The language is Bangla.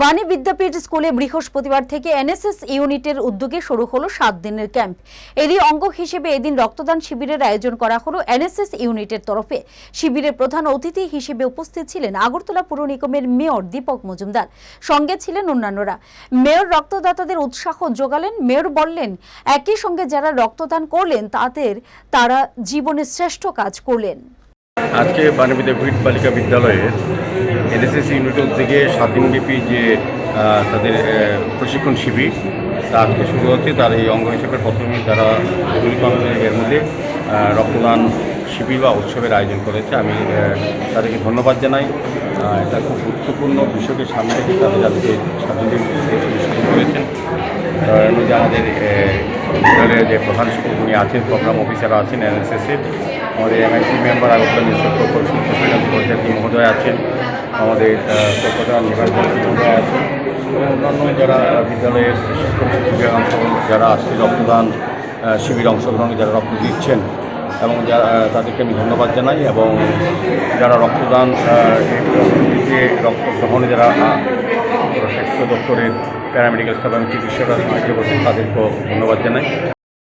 বাণী বিদ্যাপীঠ স্কুলে বৃহস্পতিবার থেকে এনএসএস ইউনিটের উদ্যোগে শুরু হলো সাত দিনের ক্যাম্প। এরই অঙ্গ হিসেবে এদিন রক্তদান শিবিরের আয়োজন করা হলো এনএসএস ইউনিটের তরফে। শিবিরের প্রধান অতিথি হিসেবে উপস্থিত ছিলেন আগরতলা পুর নিগমের মেয়র দীপক মজুমদার। সঙ্গে ছিলেন অন্যান্যরা। মেয়র রক্তদাতাদের উৎসাহ যোগালেন, মেয়র বললেন, একই সঙ্গে যারা রক্তদান করলেন, তাদের, তারা জীবনে শ্রেষ্ঠ কাজ করলেন। আজকে বাণীবিদ্যাপীঠ বালিকা বিদ্যালয়ে এনএসএস ইউনিটের থেকে সাত দিনব্যাপী যে তাদের প্রশিক্ষণ শিবির, তা আজকে শুরু হচ্ছে তার এই অঙ্গ হিসেবে প্রথমে তারা এর মধ্যে রক্তদান শিবির বা উৎসবের আয়োজন করেছে। আমি তাদেরকে ধন্যবাদ জানাই। এটা খুব গুরুত্বপূর্ণ বিষয়কে সামনে রেখে তাদের যাদেরকে শুরু করেছেন। আমাদের বিদ্যালয়ের যে প্রধান শিক্ষক উনি আছেন, প্রোগ্রাম অফিসাররা আছেন এনএসএসের আমাদের এমআইসি মেম্বার আগরতলা নিঃশব্দ পরিষদ পঞ্চায়েত মহোদয় আছেন। আমাদের কলকাতা নির্বাচন আছেন। এবং অন্যান্য যারা বিদ্যালয়ের শিক্ষক অংশগ্রহণ যারা আসছে রক্তদান শিবির অংশগ্রহণে যারা রক্ত দিচ্ছেন, এবং যারা তাদেরকে আমি ধন্যবাদ জানাই এবং যারা রক্তদান যে রক্ত গ্রহণে যারা স্বাস্থ্য দপ্তরের প্যারামেডিক্যাল স্টাফ এবং চিকিৎসকরা সাহায্য করছেন, তাদেরকেও ধন্যবাদ জানাই।